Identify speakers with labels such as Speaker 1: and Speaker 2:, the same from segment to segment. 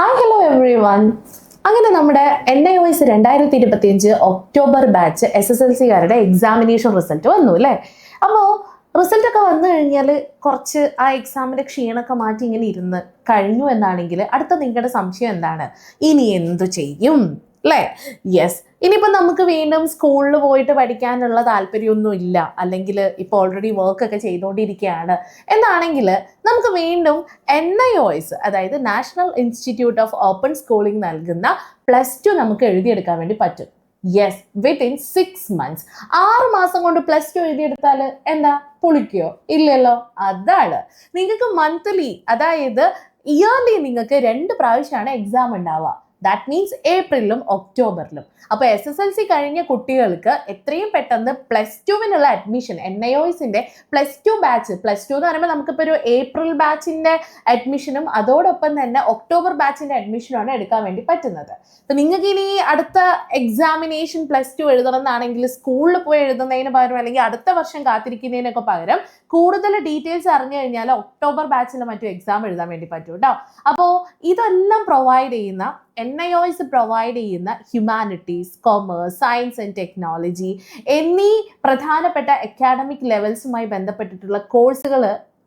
Speaker 1: Hi hello every one അങ്ങനെ നമ്മുടെ N I O S രണ്ടായിരത്തി ഇരുപത്തിയഞ്ച് October batch S S L സിക്കാരുടെ examination result വന്നു അല്ലേ? അപ്പോൾ റിസൾട്ടൊക്കെ വന്നു കഴിഞ്ഞാൽ കുറച്ച് ആ എക്സാമിന്റെ ക്ഷീണമൊക്കെ മാറ്റി ഇങ്ങനെ ഇരുന്ന് കഴിഞ്ഞു എന്നാണെങ്കിൽ അടുത്ത നിങ്ങളുടെ സംശയം എന്താണ്? ഇനി എന്തു ചെയ്യും? അല്ലേ? യെസ് ഇനിയിപ്പോൾ നമുക്ക് വീണ്ടും സ്കൂളിൽ പോയിട്ട് പഠിക്കാനുള്ള താല്പര്യമൊന്നും ഇല്ല. അല്ലെങ്കിൽ ഇപ്പോൾ ഓൾറെഡി വർക്ക് ഒക്കെ ചെയ്തുകൊണ്ടിരിക്കുകയാണ്. എന്നാണെങ്കിൽ നമുക്ക് വീണ്ടും എൻ ഐ ഒസ് അതായത് national institute of open schooling നൽകുന്ന പ്ലസ് ടു നമുക്ക് എഴുതിയെടുക്കാൻ വേണ്ടി പറ്റും. യെസ് വിത്തിൻ സിക്സ് മന്ത്സ് ആറ് മാസം കൊണ്ട് പ്ലസ് ടു എഴുതിയെടുത്താൽ എന്താ? പൊളിക്കോ? ഇല്ലല്ലോ. അതാണ്. നിങ്ങൾക്ക് മന്ത്ലി അതായത് ഇയർലി നിങ്ങൾക്ക് രണ്ട് പ്രാവശ്യമാണ് എക്സാം ഉണ്ടാവുക. ദാറ്റ് മീൻസ് ഏപ്രിലും ഒക്ടോബറിലും അപ്പോൾ എസ് എസ് എൽ സി കഴിഞ്ഞ കുട്ടികൾക്ക് എത്രയും പെട്ടെന്ന് പ്ലസ് ടുവിനുള്ള admission N I ഒസിന്റെ plus two batch plus two എന്ന് പറയുമ്പോൾ നമുക്കിപ്പോൾ ഒരു ഏപ്രിൽ ബാച്ചിന്റെ അഡ്മിഷനും അതോടൊപ്പം തന്നെ ഒക്ടോബർ ബാച്ചിന്റെ അഡ്മിഷനുമാണ് എടുക്കാൻ വേണ്ടി പറ്റുന്നത്. അപ്പോൾ നിങ്ങൾക്ക് ഇനി അടുത്ത എക്സാമിനേഷൻ പ്ലസ് ടു എഴുതണം എന്നാണെങ്കിൽ സ്കൂളിൽ പോയി എഴുതുന്നതിന് പകരം അല്ലെങ്കിൽ അടുത്ത വർഷം കാത്തിരിക്കുന്നതിനൊക്കെ പകരം കൂടുതൽ ഡീറ്റെയിൽസ് അറിഞ്ഞു കഴിഞ്ഞാൽ ഒക്ടോബർ ബാച്ചിൽ മറ്റും എക്സാം എഴുതാൻ വേണ്ടി പറ്റും കേട്ടോ അപ്പോൾ ഇതെല്ലാം പ്രൊവൈഡ് ചെയ്യുന്ന N I O S provide ചെയ്യുന്ന humanities commerce science and technology എന്നീ പ്രധാനപ്പെട്ട അക്കാഡമിക് ലെവൽസുമായി ബന്ധപ്പെട്ടിട്ടുള്ള കോഴ്സുകൾ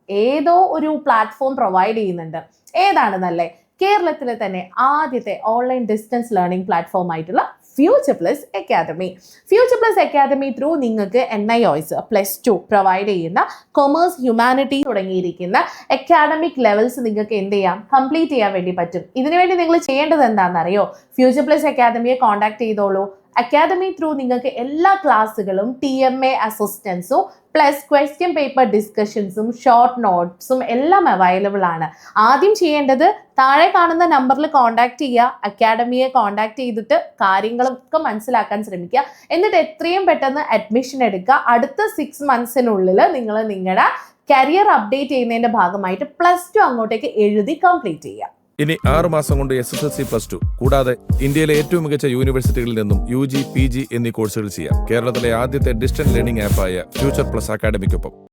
Speaker 1: ഏതോ ഒരു പ്ലാറ്റ്ഫോം പ്രൊവൈഡ് ചെയ്യുന്നുണ്ട്. ഏതാണ് നല്ലേ കേരളത്തിലെ തന്നെ ആദ്യത്തെ ഓൺലൈൻ ഡിസ്റ്റൻസ് ലേണിംഗ് പ്ലാറ്റ്ഫോം ആയിട്ടുള്ള future plus academy future plus academy through നിങ്ങൾക്ക് N I O S plus two provide ചെയ്യുന്ന കൊമേഴ്സ് ഹ്യൂമാനിറ്റി തുടങ്ങിയിരിക്കുന്ന അക്കാഡമിക് ലെവൽസ് നിങ്ങൾക്ക് എന്ത് ചെയ്യാം? കംപ്ലീറ്റ് ചെയ്യാൻ വേണ്ടി പറ്റും. ഇതിനുവേണ്ടി നിങ്ങൾ ചെയ്യേണ്ടത് എന്താണെന്നറിയോ? ഫ്യൂച്ചർ പ്ലസ് അക്കാദമിയെ കോൺടാക്ട് ചെയ്തോളൂ. അക്കാദമി ത്രൂ നിങ്ങൾക്ക് എല്ലാ ക്ലാസ്സുകളും ടി എം എ അസിസ്റ്റൻസും പ്ലസ് ക്വസ്റ്റ്യൻ പേപ്പർ ഡിസ്കഷൻസും ഷോർട്ട് നോട്ട്സും എല്ലാം അവൈലബിൾ ആണ്. ആദ്യം ചെയ്യേണ്ടത് താഴെ കാണുന്ന നമ്പറിൽ കോൺടാക്ട് ചെയ്യുക. അക്കാഡമിയെ കോൺടാക്ട് ചെയ്തിട്ട് കാര്യങ്ങളൊക്കെ മനസ്സിലാക്കാൻ ശ്രമിക്കുക. എന്നിട്ട് എത്രയും പെട്ടെന്ന് അഡ്മിഷൻ എടുക്കുക. അടുത്ത സിക്സ് മന്ത്സിനുള്ളിൽ നിങ്ങൾ നിങ്ങളുടെ കരിയർ അപ്ഡേറ്റ് ചെയ്യുന്നതിന്റെ ഭാഗമായിട്ട് പ്ലസ് ടു അങ്ങോട്ടേക്ക് എഴുതി കംപ്ലീറ്റ് ചെയ്യുക.
Speaker 2: ഇനി ആറു മാസം കൊണ്ട് S S L C plus two കൂടാതെ ഇന്ത്യയിലെ ഏറ്റവും മികച്ച യൂണിവേഴ്സിറ്റികളിൽ നിന്നും യു ജി പി ജി എന്നീ കോഴ്സുകൾ ചെയ്യാം. കേരളത്തിലെ ആദ്യത്തെ ഡിസ്റ്റൻസ് ലേണിംഗ് ആപ്പായ ഫ്യൂച്ചർ പ്ലസ് അക്കാഡമിക്കൊപ്പം